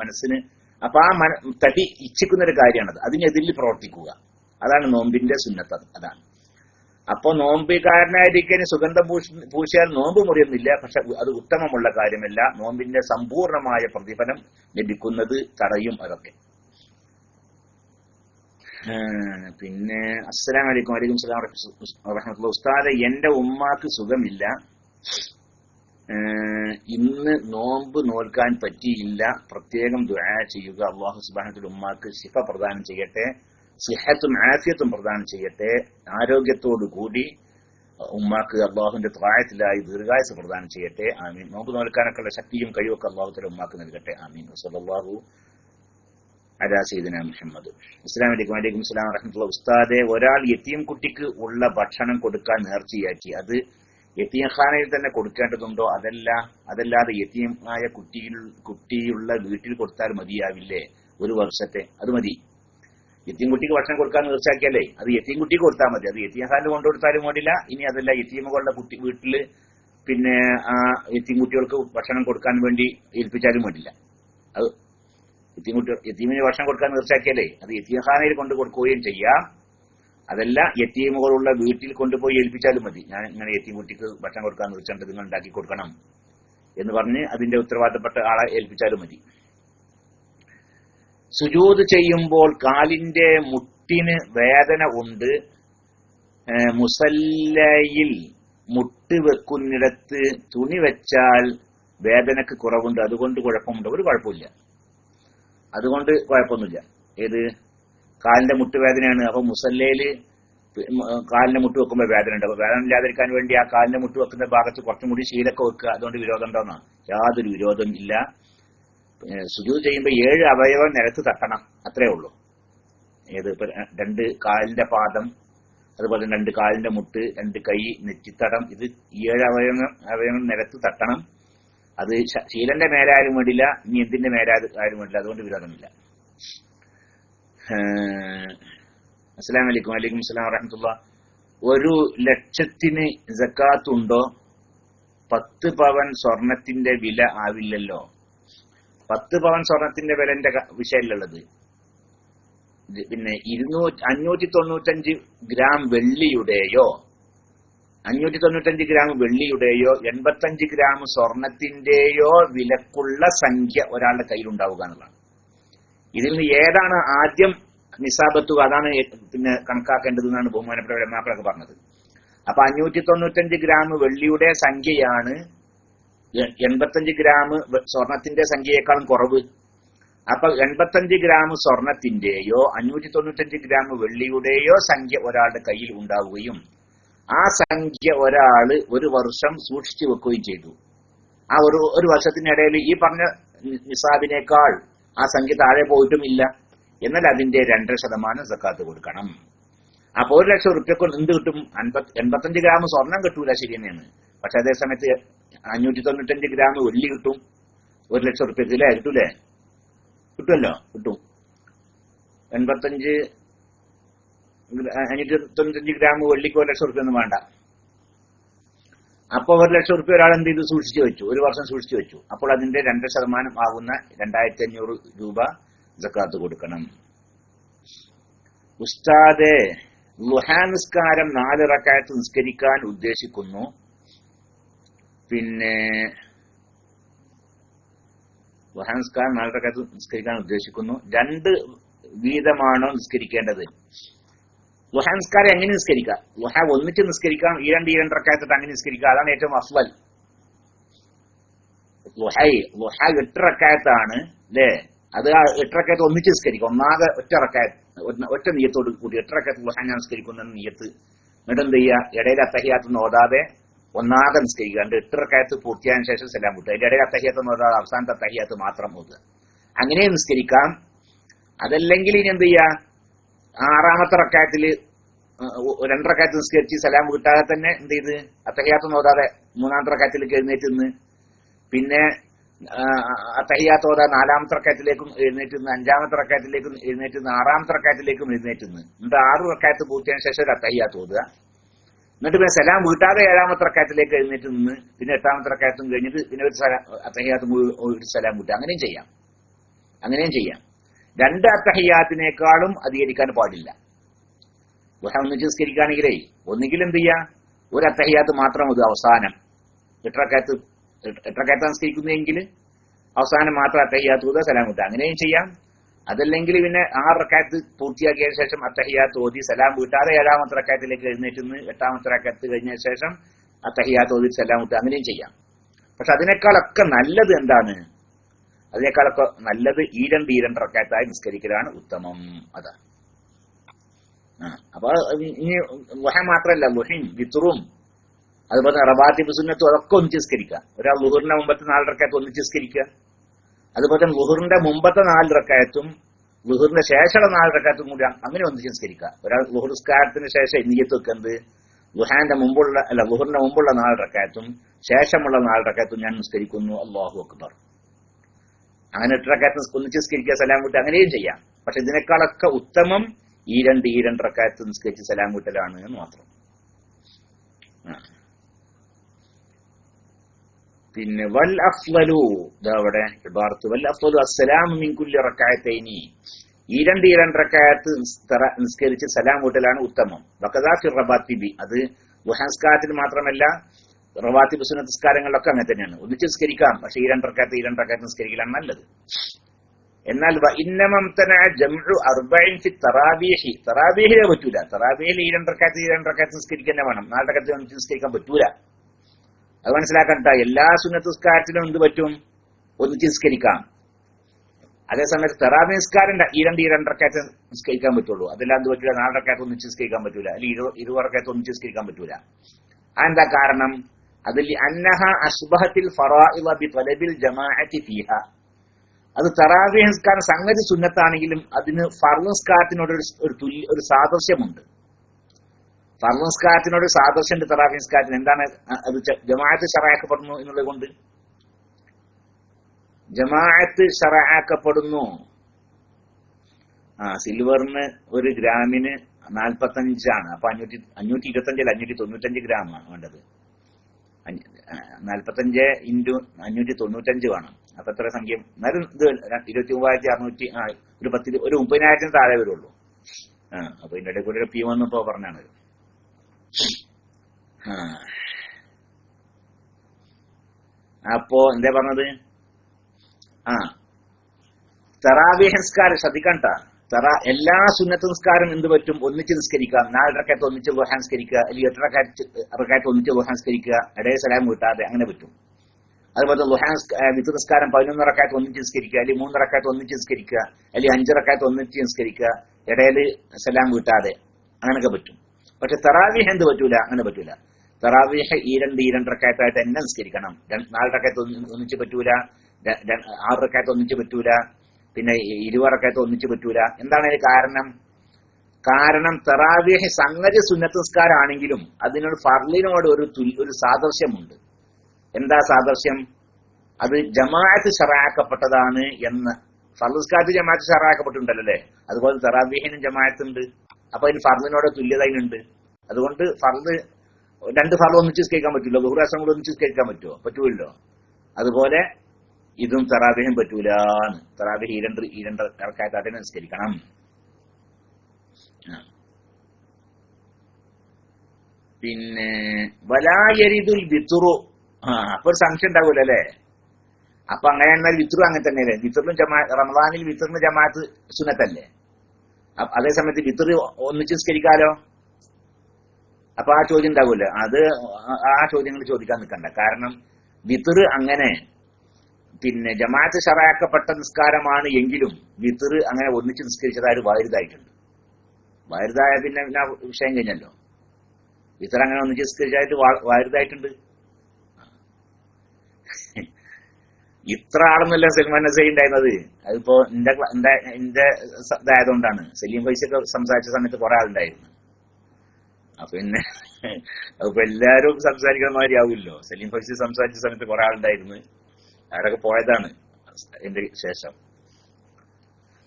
മനസ്സിന് അപ്പൊ ആ മന തടി ഇച്ഛിക്കുന്ന ഒരു കാര്യമാണത്. അതിനെതിരിൽ പ്രവർത്തിക്കുക. അതാണ് നോമ്പിന്റെ സുന്നത്ത്. അതാണ്. അപ്പൊ നോമ്പിക്കാരനായിരിക്കാൻ സുഗന്ധം പൂശിയാൽ നോമ്പ് മുറിയുന്നില്ല. പക്ഷെ അത് ഉത്തമമുള്ള കാര്യമല്ല. നോമ്പിന്റെ സമ്പൂർണമായ പ്രതിഫലം ലഭിക്കുന്നത് തടയും അതൊക്കെ. പിന്നെ അസ്സലാം വലൈക്കും വലൈക്കും സ്ലാം റഹ്മത്തുള്ള ഉസ്താദ് എന്റെ ഉമ്മാക്ക് സുഖമില്ല. ഇന്ന് നോമ്പ് നോൽക്കാൻ പറ്റിയില്ല. പ്രത്യേകം ദുആ ചെയ്യുക. അള്ളാഹു സുബാനത്തിൽ ഉമ്മാക്ക് ശിഫ പ്രദാനം ചെയ്യട്ടെ. സിഹത്തും ആഫിയത്തും പ്രദാനം ചെയ്യട്ടെ. ആരോഗ്യത്തോടു കൂടി ഉമ്മാക്ക് അള്ളാഹുവിന്റെ പ്രായത്തിലായി ദീർഘായുസ് പ്രദാനം ചെയ്യട്ടെ. ആമീൻ. നോമ്പ് നോൽക്കാനൊക്കെയുള്ള ശക്തിയും കഴിവൊക്കെ അള്ളാഹുത്തിൽ ഉമ്മാക്ക് നൽകട്ടെ. ആമീൻ. സല്ലാഹു അലാ സീദന മുഹമ്മദ്. ഇസ്ലാം വലൈക്കും വലൈക്കും സ്ലാം വറഹമുല്ല ഉസ്താദെ ഒരാൾ യത്തീം കുട്ടിക്ക് ഉള്ള ഭക്ഷണം കൊടുക്കാൻ നേർച്ചയാക്കി. അത് യത്തീംഖാനയിൽ തന്നെ കൊടുക്കേണ്ടതുണ്ടോ? അതല്ല അതല്ലാതെ യത്തീമായ കുട്ടിയിൽ കുട്ടിയുള്ള വീട്ടിൽ കൊടുത്താൽ മതിയാവില്ലേ? ഒരു വർഷത്തെ അത് മതി. യത്തീംകുട്ടിക്ക് ഭക്ഷണം കൊടുക്കാൻ നേർച്ചയാക്കിയല്ലേ അത് യത്തീംകുട്ടിക്ക് കൊടുത്താൽ മതി. അത് യത്തീംഖാനിൽ കൊണ്ടു കൊടുത്താലും വേണ്ടില്ല ഇനി അതല്ല യത്തീമുകളുടെ കുട്ടി വീട്ടിൽ പിന്നെ ആ യത്തീംകുട്ടികൾക്ക് ഭക്ഷണം കൊടുക്കാൻ വേണ്ടി ഏൽപ്പിച്ചാലും വേണ്ടില്ല. അത് യത്തീമിന് ഭക്ഷണം കൊടുക്കാൻ തീർച്ചയാക്കിയാലേ അത് യത്തീംഖാനയിൽ കൊണ്ട് കൊടുക്കുകയും ചെയ്യാം. അതല്ല യത്തീമുകളുള്ള വീട്ടിൽ കൊണ്ടുപോയി ഏൽപ്പിച്ചാലും മതി. ഞാൻ ഇങ്ങനെ യത്തീംകുട്ടിക്ക് ഭക്ഷണം കൊടുക്കാൻ തീർച്ചയായിട്ട് നിങ്ങൾ ഉണ്ടാക്കി കൊടുക്കണം എന്ന് പറഞ്ഞ് അതിന്റെ ഉത്തരവാദിത്തപ്പെട്ട ആളെ ഏൽപ്പിച്ചാലും മതി. സുജൂത് ചെയ്യുമ്പോൾ കാലിന്റെ മുട്ടിന് വേദന ഉണ്ട്. മുസല്ലയിൽ മുട്ട് വെക്കുന്നിടത്ത് തുണി വെച്ചാൽ വേദനക്ക് കുറവുണ്ട്. അതുകൊണ്ട് കുഴപ്പമുണ്ട്. ഒരു കുഴപ്പമില്ല. അതുകൊണ്ട് കുഴപ്പമൊന്നുമില്ല. ഏത്? കാലിന്റെ മുട്ട് വേദനയാണ് അപ്പൊ മുസല്ലയിൽ കാലിന്റെ മുട്ട് വെക്കുമ്പോൾ വേദന ഉണ്ട് അപ്പൊ വേദന ഇല്ലാതിരിക്കാൻ വേണ്ടി ആ കാലിന്റെ മുട്ട് വെക്കുന്ന ഭാഗത്ത് കുറച്ചും കൂടി ശീലൊക്കെ വെക്കുക. അതുകൊണ്ട് വിരോധം ഉണ്ടോന്നാ? യാതൊരു വിരോധം ഇല്ല. സുജു ചെയ്യുമ്പോൾ ഏഴ് അവയവം നിലത്ത് തട്ടണം. അത്രേ ഉള്ളൂ. ഏത്? രണ്ട് കാലിന്റെ പാദം അതുപോലെ രണ്ട് കാലിന്റെ മുട്ട് രണ്ട് കൈ നെറ്റിത്തടം. ഇത് ഏഴ് അവയവം അവയവം നിലത്ത് തട്ടണം. അത് ശീലന്റെ മേലായാലും വേണ്ടില്ല ഇനി എന്തിന്റെ മേലായാലും വേണ്ടില്ല അതുകൊണ്ട് വിരോധമില്ല അസ്സലാം വലൈക്കും വലൈക്കും അസ്സലാം വറഹമത്തുള്ള. ഒരു ലക്ഷത്തിന് ജക്കാത്തുണ്ടോ പത്ത് പവൻ സ്വർണത്തിന്റെ വില ആവില്ലല്ലോ. പത്ത് പവൻ സ്വർണത്തിന്റെ വിലന്റെ വിഷയമല്ലുള്ളത് പിന്നെ ഇരുന്നൂറ്റി അഞ്ഞൂറ്റി തൊണ്ണൂറ്റഞ്ച് ഗ്രാം വെള്ളിയുടെയോ അഞ്ഞൂറ്റി തൊണ്ണൂറ്റഞ്ച് ഗ്രാം വെള്ളിയുടെയോ എൺപത്തഞ്ച് ഗ്രാം സ്വർണത്തിന്റെയോ വിലക്കുള്ള സംഖ്യ ഒരാളുടെ കയ്യിലുണ്ടാവുക എന്നുള്ളതാണ്. ഇതിൽ നിന്ന് ഏതാണ് ആദ്യം നിസാബത്തുക അതാണ് പിന്നെ കണക്കാക്കേണ്ടത് എന്നാണ് ബഹുമാനപ്പെട്ട ബ്രഹ്മാക്കളൊക്കെ പറഞ്ഞത്. അപ്പൊ അഞ്ഞൂറ്റി തൊണ്ണൂറ്റഞ്ച് ഗ്രാം വെള്ളിയുടെ സംഖ്യയാണ് എൺപത്തഞ്ച് ഗ്രാം സ്വർണത്തിന്റെ സംഖ്യയേക്കാളും കുറവ്. അപ്പൊ എൺപത്തഞ്ച് ഗ്രാം സ്വർണത്തിന്റെയോ അഞ്ഞൂറ്റി തൊണ്ണൂറ്റഞ്ച് ഗ്രാം വെള്ളിയുടെയോ സംഖ്യ ഒരാളുടെ കയ്യിൽ ഉണ്ടാവുകയും ആ സംഖ്യ ഒരാൾ ഒരു വർഷം സൂക്ഷിച്ചു വെക്കുകയും ചെയ്തു. ആ ഒരു ഒരു വർഷത്തിനിടയിൽ ഈ പറഞ്ഞ നിസാബിനേക്കാൾ ആ സംഖ്യ താഴെ പോയിട്ടുമില്ല. എന്നാൽ അതിന്റെ രണ്ടര ശതമാനം സക്കാത്ത് കൊടുക്കണം. അപ്പൊ ഒരു ലക്ഷം റുപ്യക്ക് എന്ത് കിട്ടും? അൻപത് എൺപത്തഞ്ച് ഗ്രാം സ്വർണം കിട്ടൂല ശരി തന്നെയാണ്. പക്ഷെ അതേ സമയത്ത് അഞ്ഞൂറ്റി തൊണ്ണൂറ്റഞ്ച് ഗ്രാം വെള്ളി കിട്ടും. ഒരു ലക്ഷം റുപ്യക്ക് കിട്ടൂലേ? കിട്ടുമല്ലോ? കിട്ടും. എൺപത്തഞ്ച് അഞ്ഞൂറ്റി ഗ്രാം വെള്ളിക്ക് ഒരു ലക്ഷം റുപ്യ ഒന്നും വേണ്ട. അപ്പോൾ ഒരു ലക്ഷം റുപ്യ ഒരാൾ എന്ത് ചെയ്തു? സൂക്ഷിച്ചു വെച്ചു. ഒരു വർഷം സൂക്ഷിച്ചു വെച്ചു. അപ്പോൾ അതിന്റെ രണ്ട് ശതമാനം ആകുന്ന രണ്ടായിരത്തി അഞ്ഞൂറ് രൂപ ജക്കാത്ത് കൊടുക്കണം. ഉസ്താദെ ലുഹാ നിസ്കാരം നാല് റക്കായത്ത് നിസ്കരിക്കാൻ ഉദ്ദേശിക്കുന്നു. പിന്നെ ലുഹാ നിസ്കാരം നാല് റക്കായത്ത് നിസ്കരിക്കാൻ ഉദ്ദേശിക്കുന്നു. രണ്ട് വീതമാണോ നിസ്കരിക്കേണ്ടത്? ലുഹ നിസ്കാരം എങ്ങനെ നിസ്കരിക്കാം ലുഹ ഒന്നിച്ച് നിസ്കരിക്കാം ഈ രണ്ട് ഈ രണ്ട് റക്കായത്തിട്ട് അങ്ങനെ നിസ്കരിക്കാം അതാണ് ഏറ്റവും അഫ്വൽ. ലുഹൈ ലുഹ എട്ട് റക്കായത്താണ് അല്ലേ അത് ആ എട്ടിറക്കായത്ത് ഒന്നിച്ച് നിസ്കരിക്കും. ഒന്നാകെ ഒറ്റ റക്കായത്ത് ഒറ്റ- നീയത്തോട് കൂടി എട്ടിറക്കായത്ത് ലുഹ ഞാൻ നിസ്കരിക്കുന്ന നീയത്ത് എന്നിട്ട് എന്ത് ചെയ്യുക? ഇടയിൽ അത്തഹിയാത്തൊന്നും ഓതാതെ ഒന്നാകെ നിസ്കരിക്കുക. രണ്ട് എട്ടിറക്കായത്ത് പൂർത്തിയായതിനു ശേഷം സെല്ലാം കൂട്ടുക അതിന്റെ ഇടയിൽ അത്തഹിയാത്തൊന്നും ഓതാതെ അവസാനത്തെ അത്തഹിയാത്ത് മാത്രം ഓതുക. അങ്ങനെ നിസ്കരിക്കാം. അതല്ലെങ്കിൽ ഇനി എന്ത് ചെയ്യുക? ആറാമത്തെ രണ്ടറക്കായത്ത് നിസ്കരിച്ച് സലാം കിട്ടാതെ തന്നെ എന്ത് ചെയ്ത്? അത്തഹിയാത്ത് നോതാതെ മൂന്നാമത്തെ റക്കായത്തിലേക്ക് എഴുന്നേറ്റ് നിന്ന്. പിന്നെ അത്തഹിയാത്ത് ഓതാ നാലാമത്തെ എഴുന്നേറ്റ് നിന്ന് അഞ്ചാമത്തെ റക്കായത്തിലേക്കും എഴുന്നേറ്റ് നിന്ന് ആറാമത്തെ റക്കായത്തിലേക്കും എഴുന്നേറ്റ് നിന്ന്. എന്നിട്ട് ആറ് റക്കായത്ത് പൂർത്തിയായ ശേഷം ഒരു അത്തഹിയാത്ത് ഓതുക. എന്നിട്ട് പിന്നെ സലാം വീട്ടാതെ ഏഴാമത്തെ റക്കായത്തിലേക്ക് എഴുന്നേറ്റ് നിന്ന് പിന്നെ എട്ടാമത്തെ റക്കായത്തും കഴിഞ്ഞിട്ട് പിന്നെ ഒരു അത്തഹിയാത്തും ഒരു സലാം കൂട്ടുക അങ്ങനെയും ചെയ്യാം. അങ്ങനെയും ചെയ്യാം. രണ്ട് അത്തഹിയാത്തിനേക്കാളും അധികരിക്കാൻ പാടില്ല. ഗുഹ ഒന്നിച്ച് നിസ്കരിക്കുകയാണെങ്കിലേ ഒന്നുകിൽ എന്ത് ചെയ്യാ? ഒരു അത്തഹിയാത്ത് മാത്രം ഒരു അവസാനം. എട്ടറക്കാത്ത് എട്ടറക്കാത്ത് നിസ്കരിക്കുന്നെങ്കിൽ അവസാനം മാത്രം അത്തഹിയാത്ത് കൂടെ സലാം കൂട്ടുക അങ്ങനെയും ചെയ്യാം. അതല്ലെങ്കിൽ പിന്നെ ആറ് റക്കാത്ത് പൂർത്തിയാക്കിയതിനു ശേഷം അത്തഹിയാത്ത് ഓതി സലാം വീട്ടാതെ ഏഴാമത്തെ റക്കാത്തിലേക്ക് എഴുന്നേറ്റ് നിന്ന് എട്ടാമത്തെ റക്കാത്ത് കഴിഞ്ഞ ശേഷം അത്തഹിയാത്ത് ഓതി സലാം കൂട്ടുക അങ്ങനെയും ചെയ്യാം. പക്ഷെ അതിനേക്കാളൊക്കെ നല്ലത് എന്താണ്? അതിനേക്കാളൊക്കെ നല്ലത് ഈ രണ്ട് ഈ റക്കാത്തായി നിസ്കരിക്കലാണ് ഉത്തമം. അതാ ആ അപ്പൊ ഇനി ലുഹ മാത്രല്ല ലുഹിൻ വിത്തുറും അതുപോലെ തന്നെ റബാത്തി സുന്നത്തും അതൊക്കെ ഒന്നിച്ച് നിസ്കരിക്കുക. ഒരാൾ ലുഹറിന്റെ മുമ്പത്തെ നാല് റക്കായത്ത് ഒന്നിച്ച് നിസ്കരിക്കുക. അതുപോലെ തന്നെ ലുഹറിന്റെ മുമ്പത്തെ നാല് റക്കായത്തും ലുഹറിന്റെ ശേഷമുള്ള നാല് റക്കായത്തും കൂടി അങ്ങനെ ഒന്നിച്ച് നിസ്കരിക്കുക. ഒരാൾ ലുഹർ സ്കാരത്തിന് ശേഷം നീയത്ത് വെക്കുന്നത് ലുഹാന്റെ മുമ്പുള്ള അല്ല ലുഹറിന്റെ മുമ്പുള്ള നാല് റക്കായത്തും ശേഷമുള്ള നാല് റക്കായത്തും ഞാൻ നിസ്കരിക്കുന്നു. അള്ളാഹു അക്ബർ. അങ്ങനെ എട്ട് ഒന്നിച്ച് നിസ്കരിക്കുക സലാം വിട്ട് അങ്ങനെയും ചെയ്യാം. പക്ഷെ ഇതിനേക്കാളൊക്കെ ഉത്തമം ഈ രണ്ട് ഈ രണ്ട് റക്കാത്ത് നിസ്കരിച്ച് സലാം കൂട്ടലാണ് എന്ന് മാത്രം. പിന്നെ വൽ അഫ്വലു ഇതവിടെ ഇബാർത്ത് വൽ അഫ്വലു അസ്സലാം മിൻകുല്ലി കുല്ലി റക്അത്തൈനി ഈ രണ്ട് ഈ രണ്ട് റക്അത്ത് നിസ്കരിച്ച് സലാം കൂട്ടലാണ് ഉത്തമം. ബക്കദാഫി റബാത്തിബി. അത് വുഹസ്കാരത്തിൽ മാത്രമല്ല റവാത്തിബ് സുന്നത്ത് നിസ്കാരങ്ങളിലൊക്കെ അങ്ങനെ തന്നെയാണ്. ഒന്നിച്ച് നിസ്കരിക്കാം. പക്ഷെ ഈ രണ്ട് റക്അത്ത് ഈ രണ്ട് റക്അത്ത് നിസ്കരിക്കലാണ് നല്ലത്. എന്നാൽ തറാബീഹി തറാബീഹിലെ പറ്റൂല. തറാബീഹിൽ ഈ രണ്ട് റക്അത്ത് ഈ രണ്ട് റക്അത്ത് നിസ്കരിക്കാൻ വേണം. നാല് നമുക്ക് നിസ്കരിക്കാൻ പറ്റൂല. അത് മനസ്സിലാക്കണ്ട. എല്ലാ സുന്നത്ത് സംസ്കാരത്തിലും എന്ത് പറ്റും? ഒന്ന് നിസ്കരിക്കാം. അതേസമയത്ത് തെറാബി നിസ്കാരം. ഈ രണ്ട് ഈ രണ്ടരക്കാറ്റ് നിസ്കരിക്കാൻ പറ്റുള്ളൂ. അതെല്ലാം എന്ത് പറ്റൂല? നാലരക്കാറ്റ് ഒന്നിച്ച് നിസ്കരിക്കാൻ പറ്റൂല. അല്ലെങ്കിൽ ഇരു ഇരുവറക്കാറ്റ് ഒന്നിച്ച് നിസ്കരിക്കാൻ പറ്റൂല. അതെന്താ കാരണം? അതിൽ അന്നഹ അസ്ബഹത്തിൽ ഫറാഇള ബി തലബിൽ ജമാഅത്തി ഫീഹ. അത് തറാവി നിസ്കാരം സംഗതി സുന്നത്താണെങ്കിലും അതിന് ഫർവസ്കാരത്തിനോട് ഒരു തുല്യ ഒരു സാദൃശ്യമുണ്ട്. ഫർവസ്കാരത്തിനോട് നിസ്കാരത്തിനോട് ഒരു സാദൃശ്യമുണ്ട് തറാവി നിസ്കാരത്തിന് എന്താണ് അത് ജമാഅത്ത് ഷറാക്കപ്പെടുന്നു എന്നുള്ളത് കൊണ്ട് ജമാഅത്ത് ഷറാക്കപ്പെടുന്നു ആ സിൽവറിന് ഒരു ഗ്രാമിന് നാൽപ്പത്തഞ്ചാണ്. അപ്പൊ അഞ്ഞൂറ്റി അഞ്ഞൂറ്റി ഇരുപത്തഞ്ചിൽ അഞ്ഞൂറ്റി തൊണ്ണൂറ്റഞ്ച് ഗ്രാമാണ് വേണ്ടത് നാൽപ്പത്തഞ്ച് ഇന്റു അഞ്ഞൂറ്റി തൊണ്ണൂറ്റഞ്ച് വേണം. അപ്പൊ എത്ര സംഖ്യ? എന്നാലും ഇത് ഇരുപത്തി മൂവായിരത്തി അറുന്നൂറ്റി ആ ഒരു പത്തി ഒരു മുപ്പതിനായിരത്തിന് താഴെ വരുള്ളൂ. ആ അപ്പൊ ഇതിന്റെ ഇടയിൽ കൂടെ പി വന്നപ്പോ പറഞ്ഞാണ്. ആ. അപ്പോ എന്താ പറഞ്ഞത്? ആ. തെറാവി നിസ്കാരം ശ്രദ്ധിക്കണ്ട തറ എല്ലാ സുന്നത്ത് നിസ്കാരം എന്ത് പറ്റും? ഒന്നിച്ച് നിസ്കരിക്കുക. നാല് റക്കാത്ത് ഒന്നിച്ച് നിസ്കരിക്കുക അല്ലെങ്കിൽ എട്ട് റക്കാത്ത് റക്കാത്ത് ഒന്നിച്ച് ലുഹാൻ നിസ്കരിക്കുക ഇടയ സലാം വീട്ടാതെ അങ്ങനെ പറ്റും. അതുപോലെ വിത്ത് നിസ്കാരം പതിനൊന്ന് റക്കാത്ത് ഒന്നിച്ച് നിസ്കരിക്കുക അല്ലെങ്കിൽ മൂന്ന് റക്കാത്ത് ഒന്നിച്ച് നിസ്കരിക്കുക അല്ലെങ്കിൽ അഞ്ച് റക്കാത്ത് ഒന്നിച്ച് നിസ്കരിക്കുക ഇടയിൽ സലാം വീട്ടാതെ. അങ്ങനെയൊക്കെ പറ്റും. പക്ഷെ തറാവിഹ എന്ത് പറ്റൂല? അങ്ങനെ പറ്റൂല. തറാവിഹ ഈ രണ്ട് ഈ രണ്ട് റക്കാത്തായിട്ട് തന്നെ നിസ്കരിക്കണം. നാല് റക്കാത്ത് ഒന്ന് ഒന്നിച്ച് പറ്റൂല ആറ് റക്കാത്ത് ഒന്നിച്ച് പറ്റൂല പിന്നെ ഇരുപത് ഒന്നിച്ച് പറ്റൂല. എന്താണ് അതിന് കാരണം? കാരണം തറാവിഹ സംഗതി സുന്നത്ത് നിസ്കാരമാണെങ്കിലും അതിനൊരു ഫർലിനോട് ഒരു ഒരു സാദൃശ്യമുണ്ട്. എന്താ സാദൃശ്യം? അത് ജമാഅത്ത് ഷറാക്കപ്പെട്ടതാണ് എന്ന്. ഫർദ്സ്കാത്ത് ജമാഅത്ത് ഷറാക്കപ്പെട്ടിട്ടുണ്ടല്ലോ അല്ലേ? അതുപോലെ തറാവീഹിനും ജമാഅത്തുണ്ട്. അപ്പൊ അതിന് ഫർദിനോട് തുല്യത അതിനുണ്ട്. അതുകൊണ്ട് ഫർദ് രണ്ട് ഫർദ് ഒന്നിച്ച് കേൾക്കാൻ പറ്റില്ല. ബഹുരാസം കൂടെ ഒന്നിച്ച് കേൾക്കാൻ പറ്റുമോ? പറ്റൂല്ലോ അതുപോലെ ഇതും തറാബീഹും പറ്റൂലാണ് തറാബീഹ് ഈ രണ്ട് ഈ രണ്ട് ഇറക്കാത്താട്ടിനെ നിസ്കരിക്കണം. പിന്നെ വലായരിതുൽ വിത്തുറു ആ. അപ്പൊ ഒരു സംശയം ഉണ്ടാവൂല അല്ലേ അപ്പൊ അങ്ങനെയാണെന്നാൽ വിത്തുറു അങ്ങനെ തന്നെയല്ലേ? വിത്തുറിനും ജമാ റമദാനിൽ വിത്തുറിന് ജമാഅത്ത് സുന്നത്തല്ലേ? അ- അതേ സമയത്ത് വിത്രി ഒന്നിച്ച് നിസ്കരിക്കാലോ? അപ്പൊ ആ ചോദ്യം ഉണ്ടാവൂല? അത് ആ- ചോദ്യങ്ങൾ ചോദിക്കാൻ നിൽക്കണ്ട. കാരണം വിത്തുറ് അങ്ങനെ പിന്നെ ജമാഅത്ത് ഷറാക്കപ്പെട്ട നിസ്കാരമാണ് എങ്കിലും വിത്തർ അങ്ങനെ ഒന്നിച്ച് നിസ്കരിച്ചതായിട്ട് വാരുതായിട്ടുണ്ട് വാരുതായ പിന്നെ വിഷയം കഴിഞ്ഞല്ലോ. വിത്തർ അങ്ങനെ ഒന്നിച്ച് നിസ്കരിച്ചതായിട്ട് വാരുതായിട്ടുണ്ട് ഇത്ര ആളൊന്നുമല്ല സൽമാൻ നസൈ ഉണ്ടായിരുന്നത്. അതിപ്പോ എന്റെ എന്റെ ഇതായതുകൊണ്ടാണ്. സലീം ഫൈസൊക്കെ സംസാരിച്ച സമയത്ത് കുറെ ആളുണ്ടായിരുന്നു. അപ്പൊ പിന്നെ *laughs* അപ്പൊ എല്ലാരും സംസാരിക്കുന്ന മാതിരി ആവില്ലോ സലീം ഫൈസി സംസാരിച്ച സമയത്ത് കുറെ ആളുണ്ടായിരുന്നു. അവരൊക്കെ പോയതാണ്. എന്റെ ശേഷം.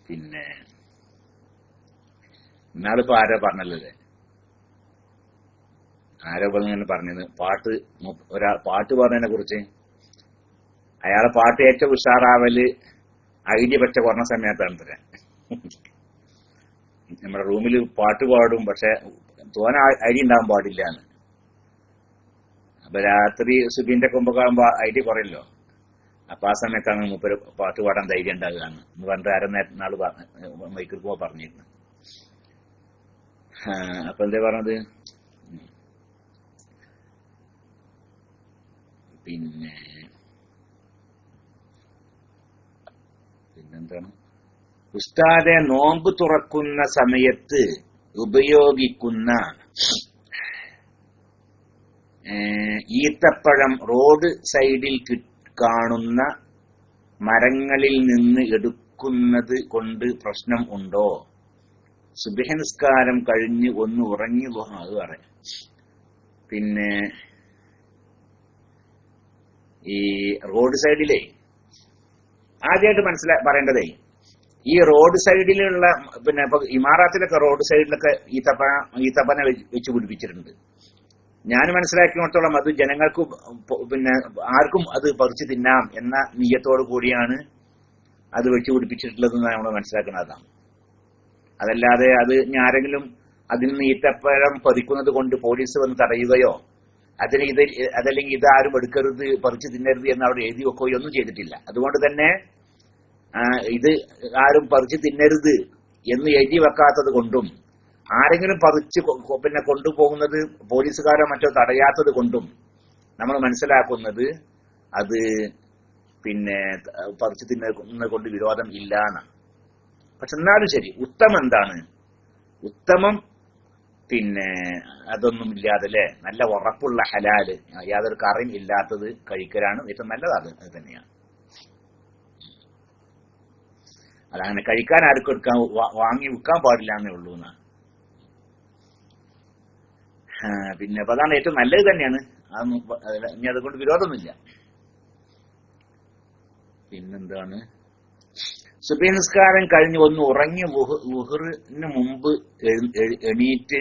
പിന്നെ ഇന്നാളിപ്പോ ആരോ പറഞ്ഞല്ലേ ആരോ ഇങ്ങനെ പറഞ്ഞത് പാട്ട് ഒരാൾ ഒരാ പാട്ട് പറഞ്ഞതിനെ കുറിച്ച് അയാളെ പാട്ട് ഏറ്റവും ഉഷാറാവൽ ഐഡിയ പറ്റ കുറഞ്ഞ സമയത്താണ് തരാൻ നമ്മുടെ റൂമിൽ പാട്ട് പാടും പക്ഷെ തോന ഐഡി ഉണ്ടാവാൻ പാടില്ല എന്ന്. അപ്പൊ രാത്രി സുബിന്റെ കൊമ്പൊക്കെ ഐഡി കുറയല്ലോ. അപ്പൊ ആ സമയത്താണ് മൂപ്പര് പാട്ട് പാടാൻ ധൈര്യം ഉണ്ടാകുക എന്ന്. പറഞ്ഞിട്ട് അര നേരം നാൾ മൈക്കിൽ പോ പറഞ്ഞിരുന്നു. അപ്പൊ എന്താ പറഞ്ഞത്? പിന്നെ പിന്നെന്താണ് ഉസ്താദെ നോമ്പ് തുറക്കുന്ന സമയത്ത് ഉപയോഗിക്കുന്ന ഈത്തപ്പഴം റോഡ് സൈഡിൽ കാണുന്ന മരങ്ങളിൽ നിന്ന് എടുക്കുന്നത് കൊണ്ട് പ്രശ്നം ഉണ്ടോ? സുബഹ നിസ്കാരം കഴിഞ്ഞ് ഒന്ന് ഉറങ്ങി അത് പറയാം. പിന്നെ ഈ റോഡ് സൈഡിലെ ആദ്യമായിട്ട് മനസ്സിലാ പറയേണ്ടതേ ഈ റോഡ് സൈഡിലുള്ള പിന്നെ ഇപ്പൊ ഇമാറാത്തിലൊക്കെ റോഡ് സൈഡിലൊക്കെ ഈ ഈത്തപ്പന ഈ വെച്ച് വെച്ച് പിടിപ്പിച്ചിട്ടുണ്ട്. ഞാൻ മനസ്സിലാക്കിയോടത്തോളം അത് ജനങ്ങൾക്ക് പിന്നെ ആർക്കും അത് പറിച്ചു തിന്നാം എന്ന നീയത്തോടു കൂടിയാണ് അത് വെച്ച് പിടിപ്പിച്ചിട്ടുള്ളതെന്ന് നമ്മൾ മനസ്സിലാക്കുന്നതാണ് അതല്ലാതെ അത് ഇനി ആരെങ്കിലും അതിൽ നിന്ന് ഈത്തപ്പഴം പറിക്കുന്നത് കൊണ്ട് പോലീസ് വന്ന് തടയുകയോ അതിന് ഇത് അതല്ലെങ്കിൽ ഇത് ആരും എടുക്കരുത് പറിച്ചു തിന്നരുത് എന്ന് അവിടെ എഴുതി വെക്കുകയോ ഒന്നും ചെയ്തിട്ടില്ല. അതുകൊണ്ട് തന്നെ ഇത് ആരും പറിച്ചു തിന്നരുത് എന്ന് എഴുതി വെക്കാത്തത് കൊണ്ടും ആരെങ്കിലും പറിച്ച് പിന്നെ കൊണ്ടുപോകുന്നത് പോലീസുകാരോ മറ്റോ തടയാത്തത് കൊണ്ടും നമ്മൾ മനസ്സിലാക്കുന്നത് അത് പിന്നെ പറിച്ചു തിന്നുന്നത് കൊണ്ട് വിരോധം ഇല്ല എന്നാണ് പക്ഷെ എന്നാലും ശരി ഉത്തമം എന്താണ്? ഉത്തമം പിന്നെ അതൊന്നും ഇല്ലാതെ അല്ലെ നല്ല ഉറപ്പുള്ള ഹലാൽ യാതൊരു കറിയും ഇല്ലാത്തത് കഴിക്കലാണ് ഏറ്റവും നല്ലത്. അത് അത് തന്നെയാണ്. അതങ്ങനെ കഴിക്കാൻ ആർക്കും എടുക്കാൻ വാങ്ങി വിൽക്കാൻ പാടില്ല എന്നേ ഉള്ളൂ എന്നാ. പിന്നെ അപ്പൊ അതാണ് ഏറ്റവും നല്ലത് തന്നെയാണ്. ഇനി അതുകൊണ്ട് വിരോധമൊന്നുമില്ല. പിന്നെന്താണ്? നിസ്കാരം കഴിഞ്ഞ് ഒന്ന് ഉറങ്ങി വുഹറിന് മുമ്പ് എണീറ്റ്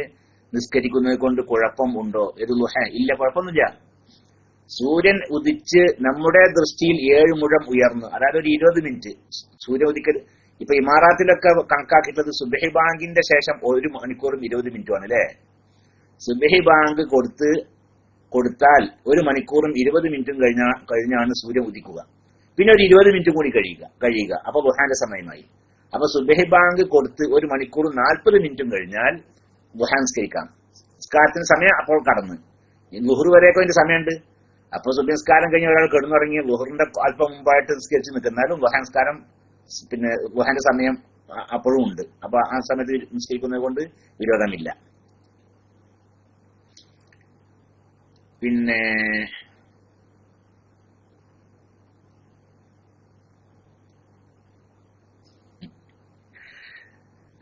നിസ്കരിക്കുന്നത് കൊണ്ട് കുഴപ്പം ഉണ്ടോ? ഇത് ലുഹ ഇല്ല കുഴപ്പമൊന്നുമില്ല. സൂര്യൻ ഉദിച്ച് നമ്മുടെ ദൃഷ്ടിയിൽ ഏഴ് മുഴം ഉയർന്നു. അതായത് ഒരു ഇരുപത് മിനിറ്റ്. സൂര്യ ഉദിക്കൽ ഇപ്പൊ ഇമാറാത്തിലൊക്കെ കണക്കാക്കിയിട്ടുള്ളത് സുബഹി ബാങ്കിന്റെ ശേഷം ഒരു മണിക്കൂറും ഇരുപത് മിനിറ്റുമാണ് അല്ലേ? സുബഹി ബാങ്ക് കൊടുത്ത് കൊടുത്താൽ ഒരു മണിക്കൂറും ഇരുപത് മിനിറ്റും കഴിഞ്ഞ കഴിഞ്ഞാണ് സൂര്യൻ ഉദിക്കുക. പിന്നെ ഒരു ഇരുപത് മിനിറ്റും കൂടി കഴിയുക കഴിയുക. അപ്പൊ ബുഹാന്റെ സമയമായി. അപ്പൊ സുബഹി ബാങ്ക് കൊടുത്ത് ഒരു മണിക്കൂറും നാൽപ്പത് മിനിറ്റും കഴിഞ്ഞാൽ ബുഹാൻ നിസ്കാരത്തിന് സമയം അപ്പോൾ കടന്ന്. ലുഹർ വരെയൊക്കെ അതിന്റെ സമയമുണ്ട്. അപ്പൊ സുബഹി നിസ്കാരം കഴിഞ്ഞ ഒരാൾ കിടന്നുറങ്ങി ലുഹറിന്റെ അല്പം മുമ്പായിട്ട് നിസ്കരിച്ച് നിൽക്കുന്നാലും ബുഹാൻ പിന്നെ ബുഹാന്റെ സമയം അപ്പോഴും ഉണ്ട്. അപ്പൊ ആ സമയത്ത് നിസ്കരിക്കുന്നത് കൊണ്ട് വിരോധമില്ല. പിന്നെ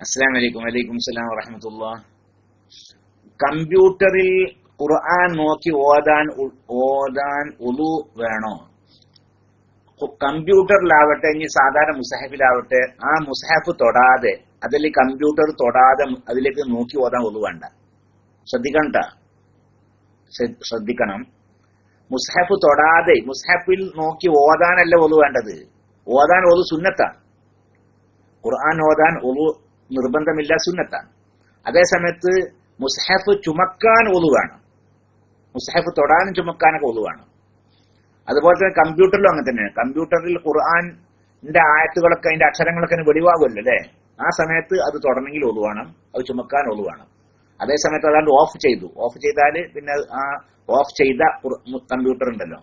അസ്സാം വലൈക്കും വലൈക്കും സ്ലാം വറഹമത്തുള്ള കമ്പ്യൂട്ടറിൽ ഖുർആൻ നോക്കി ഓതാൻ ഓതാൻ ഉളു വേണോ? കമ്പ്യൂട്ടറിലാവട്ടെ ഇനി സാധാരണ മുസഹഫിലാവട്ടെ ആ മുസഹഫ് തൊടാതെ അതിൽ കമ്പ്യൂട്ടർ തൊടാതെ അതിലേക്ക് നോക്കി ഓതാൻ ഉളു വേണ്ട. ശ്രദ്ധിക്കണ്ട ശ്രദ്ധിക്കണം. മുസ്ഹഫ് തൊടാതെ മുസ്ഹഫിൽ നോക്കി ഓതാനല്ല ഒളു വേണ്ടത്. ഓതാൻ ഒളു സുന്നത്താണ് ഖുർആൻ ഓതാൻ ഒളു നിർബന്ധമില്ല സുന്നത്താണ് അതേസമയത്ത് മുസ്ഹഫ് ചുമക്കാൻ ഒതുവാണ്. മുസ്ഹഫ് തൊടാനും ചുമക്കാനൊക്കെ ഒതുവാണ്. അതുപോലെ തന്നെ കമ്പ്യൂട്ടറിലും അങ്ങനെ തന്നെയാണ്. കമ്പ്യൂട്ടറിൽ ഖുർആാനിന്റെ ആയത്തുകളൊക്കെ അതിന്റെ അക്ഷരങ്ങളൊക്കെ വെളിവാകുമല്ലോ അല്ലേ? ആ സമയത്ത് അത് തുടരണമെങ്കിൽ ഒതു അത് ചുമക്കാൻ ഒതു വേണം അതേ സമയത്ത് അതാണ്ട് ഓഫ് ചെയ്തു. ഓഫ് ചെയ്താൽ പിന്നെ ആ ഓഫ് ചെയ്ത കമ്പ്യൂട്ടർ ഉണ്ടല്ലോ.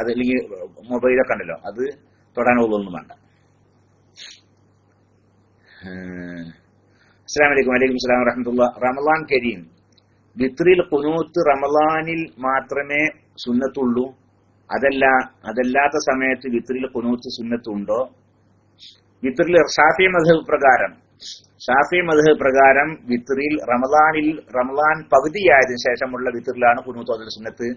അത് അല്ലെങ്കിൽ മൊബൈലൊക്കെ ഉണ്ടല്ലോ. അത് തൊടാൻ ഒതുവൊന്നും വേണ്ട. ഏഹ് വലൈക്കും വലൈക്കും സ്ലാം വറഹമുല്ല റമലാൻ കരീം. വിത്രിൽ കുനൂത്ത് റമലാനിൽ മാത്രമേ സുന്നത്തുള്ളൂ. അതല്ല അതല്ലാത്ത സമയത്ത് വിത്രിൽ കുനൂത്ത് സുന്നത്തുണ്ടോ? വിത്രിൽ ഷാഫി മധബ് പ്രകാരം. ഷാഫി മധബ് പ്രകാരം വിത്രിൽ റമലാനിൽ റമലാൻ പകുതിയായതിനു ശേഷമുള്ള വിത്രിലാണ് കുനൂത്തോതൽ സുന്നത്ത്.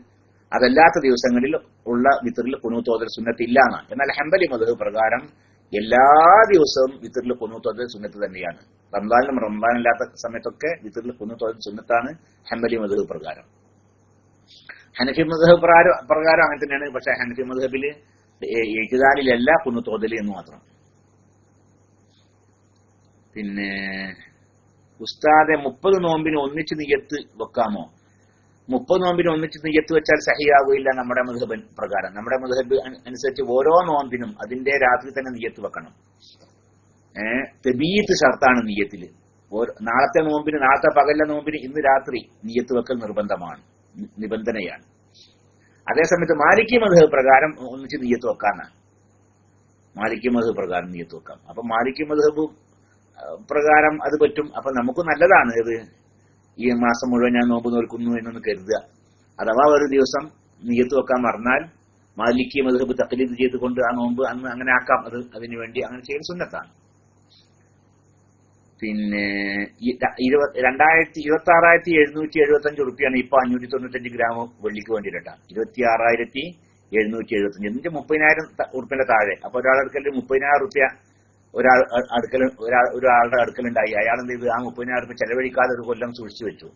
അതല്ലാത്ത ദിവസങ്ങളിൽ ഉള്ള വിത്രിൽ കുനൂത്തോതൽ സുന്നത്ത് ഇല്ല എന്നാണ് എന്നാൽ ഹംബലി മധബ് പ്രകാരം എല്ലാ ദിവസവും വിത്രിൽ കുനൂത്തോതൽ സുന്നത്ത് തന്നെയാണ്. റംസാനിലും റംദാനില്ലാത്ത സമയത്തൊക്കെ വിത്രിൽ കുനൂത്തോതൽ സുന്നത്താണ് ഹംബലി മധുഹ് പ്രകാരം. ഹനഫി മധുഹ് പ്രകാരം പ്രകാരം അങ്ങനെ തന്നെയാണ്. പക്ഷെ ഹനഫി മധബിൽ കുന്നു കുന്നുത്തോതൽ എന്ന് മാത്രം. പിന്നെ ഉസ്താദെ മുപ്പത് നോമ്പിന് ഒന്നിച്ച് നിയത്ത് വെക്കാമോ? മുപ്പത് നോമ്പിന് ഒന്നിച്ച് നെയ്യത്ത് വെച്ചാൽ സഹിയാവുകയില്ല നമ്മുടെ മധുഹബൻ പ്രകാരം. നമ്മുടെ മധുഹബ് അനുസരിച്ച് ഓരോ നോമ്പിനും അതിന്റെ രാത്രി തന്നെ നെയ്യത്ത് വെക്കണം. ഏഹ് തെബീത്ത് ഷർത്താണ് നെയ്യത്തിൽ നാളത്തെ നോമ്പിന് നാളത്തെ പകലിലെ നോമ്പിന് ഇന്ന് രാത്രി നെയ്യത്ത് വെക്കൽ നിർബന്ധമാണ്. നിബന്ധനയാണ്. അതേസമയത്ത് മാലിക്കി മധുഹബ് പ്രകാരം ഒന്നിച്ച് നെയ്യത്ത് വെക്കാനാണ് മാലിക്കി മധുഹബ് പ്രകാരം നെയ്യത്ത് വെക്കാം. അപ്പൊ മാലിക്കി മധുഹബ് പ്രകാരം അത് പറ്റും. അപ്പൊ നമുക്ക് നല്ലതാണ് ഇത് ഈ മാസം മുഴുവൻ ഞാൻ നോമ്പ് നോൽക്കുന്നു എന്നൊന്ന് കരുതുക. അഥവാ ഒരു ദിവസം നീയത്ത് വെക്കാൻ മറന്നാൽ മാലിക്കി മധുഹബ് ചെയ്ത് ചെയ്തുകൊണ്ട് ആ നോമ്പ് അന്ന് അങ്ങനെ ആക്കാം. അത് അതിനു വേണ്ടി അങ്ങനെ ചെയ്യൽ സുന്നത്താണ്. പിന്നെ രണ്ടായിരത്തി ഇരുപത്തി ആറായിരത്തി എഴുന്നൂറ്റി എഴുപത്തി അഞ്ച് റുപ്യാണ് ഇപ്പൊ അഞ്ഞൂറ്റി തൊണ്ണൂറ്റഞ്ച് ഗ്രാം വെള്ളിക്ക് വേണ്ടിയിട്ടാ. ഇരുപത്തി ആറായിരത്തി എഴുന്നൂറ്റി എഴുപത്തി അഞ്ച് എന്നിട്ട് മുപ്പതിനായിരം ഉറുപ്പിന്റെ താഴെ. അപ്പൊ ഒരാളെടുക്കൽ മുപ്പതിനായിരം റുപ്യ ഒരാൾ അടുക്കൽ ഒരാൾ ഒരാളുടെ അടുക്കലുണ്ടായി. അയാൾ എന്ത് ചെയ്തു? ആ മുപ്പതിനായിരം റുപ്യ ചെലവഴിക്കാതെ ഒരു കൊല്ലം സൂക്ഷിച്ചു വെച്ചു.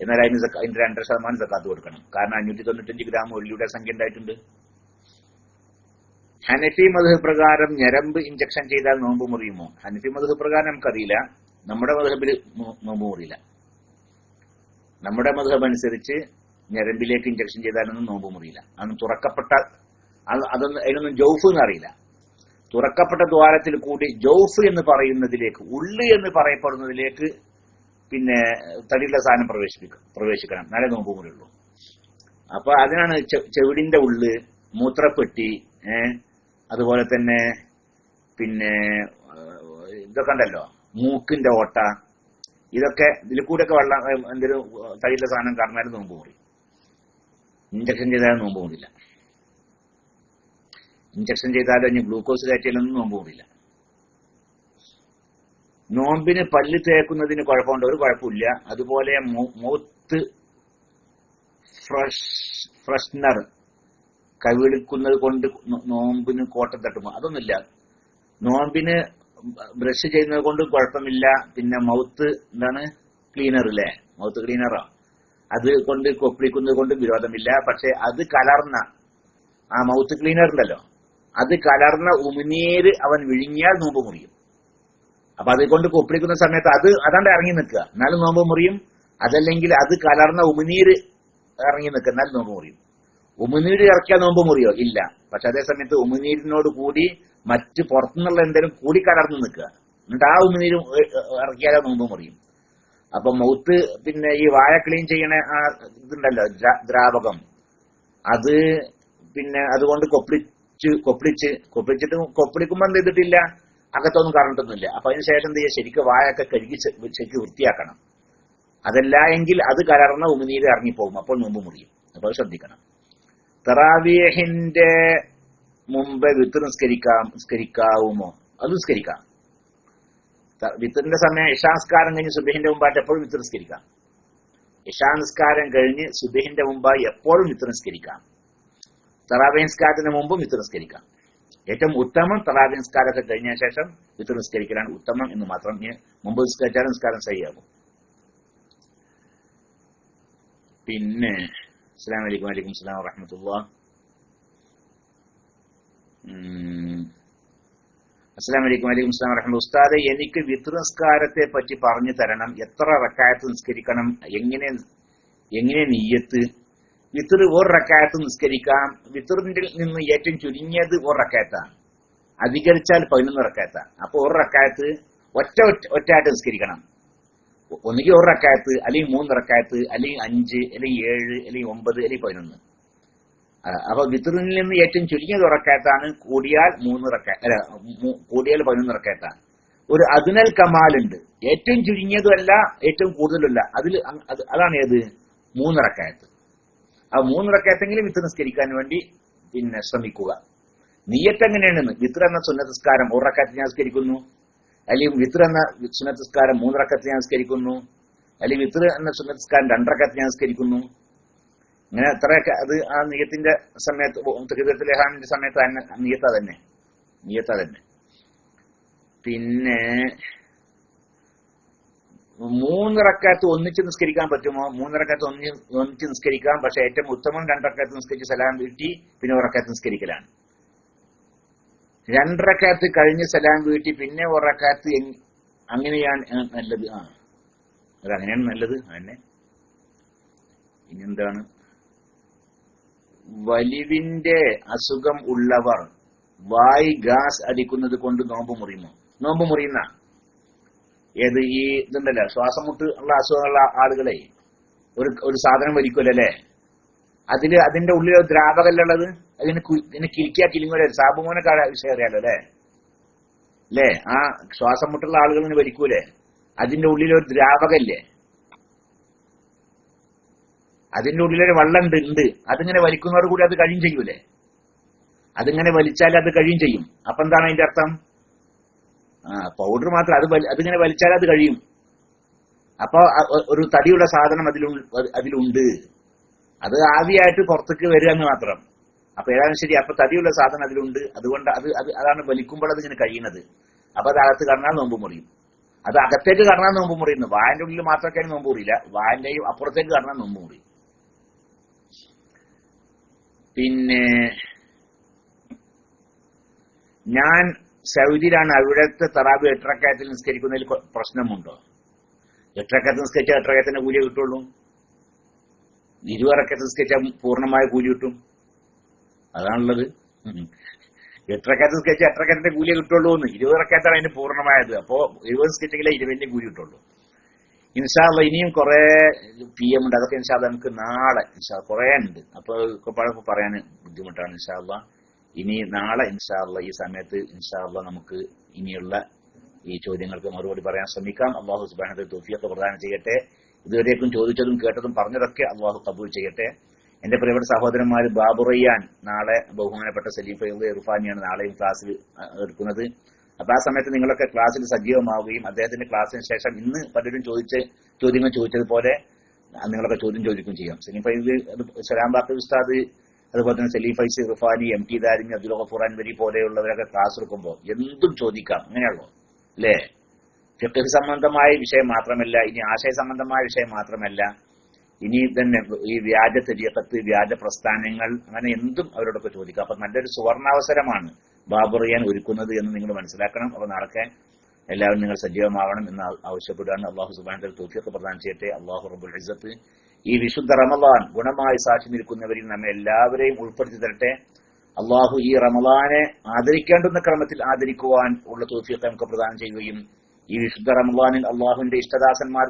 എന്നാൽ അതിന് അതിന്റെ രണ്ടര ശതമാനം സക്കാത്ത് കൊടുക്കണം. കാരണം അഞ്ഞൂറ്റി തൊണ്ണൂറ്റഞ്ച് ഗ്രാം ഉള്ളിയുടെ സംഖ്യ ഉണ്ടായിട്ടുണ്ട് ഹനഫി മധു പ്രകാരം ഞരമ്പ് ഇഞ്ചക്ഷൻ ചെയ്താൽ നോമ്പ് മുറിയുമോ? ഹനഫി മധു പ്രകാരം നമുക്കറിയില്ല. നമ്മുടെ മധുഹബിൽ നോമ്പ് മുറിയില്ല. നമ്മുടെ മധുഹബ് അനുസരിച്ച് ഞരമ്പിലേക്ക് ഇഞ്ചക്ഷൻ ചെയ്താലൊന്നും നോമ്പ് മുറിയില്ല. അന്ന് തുറക്കപ്പെട്ട അത് അതൊന്നും അതിനൊന്നും ജോഫ് എന്ന് അറിയില്ല തുറക്കപ്പെട്ട ദ്വാരത്തിൽ കൂടി ജൗഫ് എന്ന് പറയുന്നതിലേക്ക് ഉള്ളി എന്ന് പറയപ്പെടുന്നതിലേക്ക് പിന്നെ തടിയുള്ള സാധനം പ്രവേശിപ്പിക്കും പ്രവേശിക്കണം. എന്നാലേ നോമ്പ് ഉള്ളൂ. അപ്പൊ അതിനാണ് ചെവിടിന്റെ ഉള്ള് മൂത്രപ്പെട്ടി അതുപോലെ തന്നെ പിന്നെ ഇതൊക്കെ ഉണ്ടല്ലോ മൂക്കിന്റെ ഓട്ട ഇതൊക്കെ ഇതിൽ കൂടെയൊക്കെ വെള്ളം എന്തെങ്കിലും തടിയുള്ള സാധനം കടന്നാലും നോമ്പ് മുറി ഇഞ്ചക്ഷൻ ചെയ്താലും നോമ്പ് മുറിയില്ല ഇഞ്ചക്ഷൻ ചെയ്താലും ഇനി ഗ്ലൂക്കോസ് കയറ്റിയാലൊന്നും നോമ്പ് കൂടില്ല നോമ്പിന് പല്ല് തേക്കുന്നതിന് കുഴപ്പമുണ്ട്. ഒരു കുഴപ്പമില്ല. അതുപോലെ മൂത്ത് ഫ്രഷ് ഫ്രഷ്നർ കവിളിക്കുന്നത് കൊണ്ട് നോമ്പിന് കോട്ടം തട്ടുമോ അതൊന്നുമില്ല. നോമ്പിന് ബ്രഷ് ചെയ്യുന്നത് കൊണ്ട് കുഴപ്പമില്ല. പിന്നെ മൗത്ത് എന്താണ്? ക്ലീനർ അല്ലേ? മൗത്ത് ക്ലീനറാ. അത് കൊണ്ട് കൊപ്പിളിക്കുന്നത് കൊണ്ട് വിരോധമില്ല. പക്ഷെ അത് കലർന്ന ആ മൗത്ത് ക്ലീനർ ഉണ്ടല്ലോ. അത് കലർന്ന ഉമിനീര് അവൻ വിഴുങ്ങിയാൽ നോമ്പ് മുറിയും. അപ്പൊ അതുകൊണ്ട് കൊപ്പിടിക്കുന്ന സമയത്ത് അത് അതാണ്ട് ഇറങ്ങി നിൽക്കുക. എന്നാലും നോമ്പ് മുറിയും. അതല്ലെങ്കിൽ അത് കലർന്ന ഉമിനീര് ഇറങ്ങി നിൽക്കുക. എന്നാലും നോമ്പ് മുറിയും. ഉമിനീര് ഇറക്കിയാൽ നോമ്പ് മുറിയോ? ഇല്ല. പക്ഷെ അതേ സമയത്ത് ഉമിനീരിനോട് കൂടി മറ്റ് പുറത്തുനിന്നുള്ള എന്തെങ്കിലും കൂടി കലർന്ന് നിൽക്കുക. എന്നിട്ട് ആ ഉമിനീര് ഇറക്കിയാലോ നോമ്പ് മുറിയും. അപ്പൊ മൗത്ത് പിന്നെ ഈ വായ ക്ലീൻ ചെയ്യണ ആ ഇതുണ്ടല്ലോ ദ്രാ- ദ്രാവകം. അത് പിന്നെ അതുകൊണ്ട് കൊപ്പിളിച്ച് കൊപ്പിളിച്ച് കൊപ്പിളിച്ചിട്ട് കൊപ്പിടിക്കുമ്പോൾ എന്ത് ചെയ്തിട്ടില്ല? അകത്തൊന്നും കറണ്ടൊന്നുമില്ല അപ്പൊ അതിന് ശേഷം എന്ത് ചെയ്യുക? ശരിക്കും വായൊക്കെ കഴുകി ശരിക്ക് വൃത്തിയാക്കണം. അതല്ല എങ്കിൽ അത് കലർന്ന ഉമിനീര് ഇറങ്ങിപ്പോകും. അപ്പോൾ നോമ്പ് മുറിയും. അപ്പൊ അത് ശ്രദ്ധിക്കണം. തറാവിയഹിന്റെ മുമ്പ് വിത്ത് നിസ്കരിക്കാം നിസ്കരിക്കാവുമോ? അത് നിസ്കരിക്കാം. വിത്തിന്റെ സമയം ഇഷാസ്കാരം കഴിഞ്ഞ് സുബഹിന്റെ മുമ്പായിട്ട് എപ്പോഴും വിത്ത് നിസ്കരിക്കാം. ഇഷാ നിസ്കാരം കഴിഞ്ഞ് സുബഹിന്റെ മുമ്പായി എപ്പോഴും വിത്ത് നിസ്കരിക്കാം. തറാവി നിസ്കാരത്തിന് മുമ്പും വിത്ത് നിസ്കരിക്കാം ഏറ്റവും ഉത്തമം തറാവി കഴിഞ്ഞ ശേഷം വിത്ത് നിസ്കരിക്കലാണ് ഉത്തമം എന്ന് മാത്രം ഇനി മുമ്പ് നിസ്കരിച്ചാൽ നിസ്കാരം ശരിയാകും. പിന്നെ അസ്സാം വലൈക്കും വലൈക്കും സ്ലാം വറഹമത്തുള്ള. അസ്സാം വലൈക്കും വലൈക്കും സ്ലാം വറഹമ ഉസ്താദെ എനിക്ക് വിത്ത് നിസ്കാരത്തെ പറ്റി പറഞ്ഞു തരണം. എത്ര റക്കായത്ത് നിസ്കരിക്കണം? എങ്ങനെ എങ്ങനെ നീയത്ത് വിത്തർ ഒരു റക്കായത്ത് നിസ്കരിക്കാം. വിത്തറിന്റെ നിന്ന് ഏറ്റവും ചുരുങ്ങിയത് ഒരു റക്കായത്താണ് അധികരിച്ചാൽ പതിനൊന്ന് റക്കായത്താണ്. അപ്പൊ ഒരു റക്കായത്ത് ഒറ്റ ഒറ്റ ഒറ്റയായിട്ട് നിസ്കരിക്കണം. ഒന്നുകിൽ ഒരു റക്കായത്ത് അല്ലെങ്കിൽ മൂന്ന് റക്കായത്ത് അല്ലെങ്കിൽ അഞ്ച് അല്ലെങ്കിൽ ഏഴ് അല്ലെങ്കിൽ ഒമ്പത് അല്ലെങ്കിൽ പതിനൊന്ന്. അപ്പൊ വിത്തറിൽ നിന്ന് ഏറ്റവും ചുരുങ്ങിയത് ഉറക്കായത്താണ് കൂടിയാൽ മൂന്ന് റക്ക കൂടിയാൽ പതിനൊന്ന് റക്കായത്താണ്. ഒരു അതിനൽ കമാലുണ്ട്. ഏറ്റവും ചുരുങ്ങിയതുമല്ല ഏറ്റവും കൂടുതലല്ല അതിൽ അതാണ് ഏത്? മൂന്ന് റക്കായത്ത്. ആ മൂന്ന് റക്കാത്തെങ്കിലും വിത്ത് നിസ്കരിക്കാൻ വേണ്ടി പിന്നെ ശ്രമിക്കുക. നീയത്ത് എങ്ങനെയാണെന്ന്? വിത്ര എന്ന സുന്നതസ്കാരം ഒരു റക്കാത്തിൽ ഞാൻ സ്കരിക്കുന്നു അല്ലെങ്കിൽ വിത്ര എന്ന സുന്നതസ്കാരം മൂന്ന് റക്കത്ത് ഞാൻ സ്കരിക്കുന്നു അല്ലെങ്കിൽ വിത്ര എന്ന സുന്നതസ്കാരം രണ്ടറക്കത്ത് ഞാൻ സ്കരിക്കുന്നു ഇങ്ങനെ എത്രയൊക്കെ അത് ആ നീയത്തിന്റെ സമയത്ത് തൃതത്തിലെ ഹാമിന്റെ സമയത്ത് തന്നെ നീയത്ത തന്നെ നീയത്ത തന്നെ പിന്നെ മൂന്നിറക്കാത്ത് ഒന്നിച്ച് നിസ്കരിക്കാൻ പറ്റുമോ? മൂന്നിറക്കാത്ത് ഒന്നി ഒന്നിച്ച് നിസ്കരിക്കാം. പക്ഷെ ഏറ്റവും ഉത്തമം രണ്ടറക്കാത്ത് നിസ്കരിച്ച് സലാം വീട്ടി പിന്നെ ഒരക്കാത്ത് നിസ്കരിക്കലാണ്. രണ്ടറക്കാത്ത് കഴിഞ്ഞ് സലാം വീട്ടി പിന്നെ ഒരക്കാത്ത് എങ്- അങ്ങനെയാണ് നല്ലത്. ആ. അത് അങ്ങനെയാണ് നല്ലത്. അതന്നെ. ഇനിയെന്താണ് വലിവിന്റെ അസുഖം ഉള്ളവർ വായി ഗ്യാസ് അടിക്കുന്നത് കൊണ്ട് നോമ്പ് മുറിയുമോ? നോമ്പ് മുറിയുന്ന? ഏത് ഈ ഇതുണ്ടല്ലോ ശ്വാസം മുട്ട് ഉള്ള അസുഖമുള്ള ആളുകളെ ഒരു ഒരു സാധനം വലിക്കുമല്ലോ അതിൽ അതിന്റെ ഉള്ളിൽ ദ്രാവകല്ലുള്ളത് അതിന് ഇതിനെ കിരിക്കാ സാബുമോനെ സാബുമോനൊക്കെ വിഷയം അറിയാലോ അല്ലേ? അല്ലേ? ആ ശ്വാസം മുട്ടുള്ള ആളുകളിന് വലിക്കൂലേ? അതിന്റെ ഉള്ളിൽ ഒരു ദ്രാവകല്ലേ അതിന്റെ ഉള്ളിലൊരു വെള്ളം ഉണ്ട് ഉണ്ട്. അതിങ്ങനെ വലിക്കുന്നവർ കൂടി അത് കഴിയും ചെയ്യൂലേ? അതിങ്ങനെ വലിച്ചാൽ അത് കഴിയും ചെയ്യും. അപ്പൊ എന്താണ് അതിന്റെ അർത്ഥം? ആ പൗഡർ മാത്രം അത് അതിങ്ങനെ വലിച്ചാൽ അത് കഴിയും. അപ്പൊ ഒരു തടിയുള്ള സാധനം അതിലു അതിലുണ്ട്. അത് ആവിയായിട്ട് പുറത്തേക്ക് വരിക എന്ന് മാത്രം. അപ്പൊ ഏതായാലും ശരി അപ്പൊ തടിയുള്ള സാധനം അതിലുണ്ട്. അതുകൊണ്ട് അത് അത് അതാണ് വലിക്കുമ്പോൾ അത് ഇങ്ങനെ കഴിയുന്നത്. അപ്പൊ അത് അകത്ത് കടന്നാൽ നോമ്പ് മുറിയും. അത് അകത്തേക്ക് കടന്നാൽ നോമ്പ് മുറിയുന്നു. വായന്റെ ഉള്ളിൽ മാത്രമൊക്കെ നോമ്പ് മുറിയില്ല. വായന്റെയും അപ്പുറത്തേക്ക് കടന്നാൽ നോമ്പ് മുറിയും. പിന്നെ ഞാൻ സൗദിയിലാണ് അവിടുത്തെ തറാബി എട്ടരക്കായത്തിൽ നിസ്കരിക്കുന്നതിൽ പ്രശ്നമുണ്ടോ? എട്ടരക്കായത്ത് നിസ്കരിച്ചാൽ എട്ടരക്കായത്തിന്റെ കൂലി കിട്ടുള്ളൂ. ഇരുവറക്കത്ത് നിസ്കരിച്ചാൽ പൂർണമായ കൂലി കിട്ടും. അതാണുള്ളത്. എട്ടരക്കായത്ത് നിസ്കരിച്ചാൽ എട്ടരക്കായത്തിന്റെ കൂലിയെ കിട്ടുള്ളൂ എന്ന്. ഇരുപതറക്കായത്താണ് അതിന് പൂർണമായത്. അപ്പോ ഇരുപത് നിസ്കരിച്ചെങ്കിലേ ഇരുപതിന്റെ കൂലി കിട്ടുള്ളൂ. ഇൻഷാല്ല ഇനിയും കുറെ പി എം ഉണ്ട്. അതൊക്കെ ഇൻഷാല്ല നമുക്ക് നാളെ ഇൻഷാ കുറെ ഉണ്ട്. അപ്പൊ പറയാൻ ബുദ്ധിമുട്ടാണ് ഇൻഷാല്ല ഇനി നാളെ ഇൻഷാല്ല ഈ സമയത്ത് ഇൻഷാല്ല നമുക്ക് ഇനിയുള്ള ഈ ചോദ്യങ്ങൾക്ക് മറുപടി പറയാൻ ശ്രമിക്കാം. അള്ളാഹു സുബാനത്തെ തോഫിയൊക്കെ പ്രദാനം ചെയ്യട്ടെ. ഇതുവരേക്കും ചോദിച്ചതും കേട്ടതും പറഞ്ഞതൊക്കെ അള്ളാഹു കബൂൽ ചെയ്യട്ടെ. എന്റെ പ്രിയപ്പെട്ട സഹോദരന്മാർ ബാബുറയ്യാൻ നാളെ ബഹുമാനപ്പെട്ട സലീഫ് ഫൈദ് ഇർഫാനിയാണ് നാളെയും ക്ലാസ്സിൽ എടുക്കുന്നത്. അപ്പൊ ആ സമയത്ത് നിങ്ങളൊക്കെ ക്ലാസ്സിൽ സജീവമാവുകയും അദ്ദേഹത്തിന്റെ ക്ലാസ്സിന് ശേഷം ഇന്ന് പലരും ചോദിച്ച ചോദ്യങ്ങൾ ചോദിച്ചതുപോലെ നിങ്ങളൊക്കെ ചോദ്യം ചോദിക്കുകയും ചെയ്യാം. സലീം ഫൈദ് സലാം ബാക്കി ഉസ്താദ് അതുപോലെ തന്നെ സലീം ഫൈസ് ഇർഫാനി എം ടി ദാരിമി അബ്ദുൽ ഗഫൂർ അൻവരി പോലെയുള്ളവരൊക്കെ ക്ലാസ് എടുക്കുമ്പോൾ എന്തും ചോദിക്കാം. അങ്ങനെയുള്ളൂ അല്ലേ? ഫിഖ് സംബന്ധമായ വിഷയം മാത്രമല്ല ഇനി ആശയ സംബന്ധമായ വിഷയം മാത്രമല്ല ഇനി തന്നെ ഈ വ്യാജ തെരിയക്കത്ത് വ്യാജ പ്രസ്ഥാനങ്ങൾ അങ്ങനെ എന്തും അവരോടൊക്കെ ചോദിക്കാം. അപ്പൊ നല്ലൊരു സുവർണാവസരമാണ് ബാബറിയാൻ ഒരുക്കുന്നത് എന്ന് നിങ്ങൾ മനസ്സിലാക്കണം. അപ്പൊ നടക്കാൻ എല്ലാവരും നിങ്ങൾ സജീവമാവണം എന്ന് ആവശ്യപ്പെടുകയാണ്. അള്ളാഹു സുബാൻ തോഫിയൊക്കെ പ്രദാനം ചെയ്യട്ടെ. അള്ളാഹു റബുൽ ഇസത്ത് ഈ വിശുദ്ധ റമദാൻ ഗുണമായി സാക്ഷി നിൽക്കുന്നവരിൽ നമ്മെ എല്ലാവരെയും ഉൾപ്പെടുത്തി തരട്ടെ. അള്ളാഹു ഈ റമദാനെ ആദരിക്കേണ്ടുന്ന ക്രമത്തിൽ ആദരിക്കുവാൻ ഉള്ള തോഫിയൊക്കെ നമുക്ക് പ്രദാനം ചെയ്യുകയും ഈ വിശുദ്ധ റമദാനിൽ അള്ളാഹുവിന്റെ ഇഷ്ടദാസന്മാർ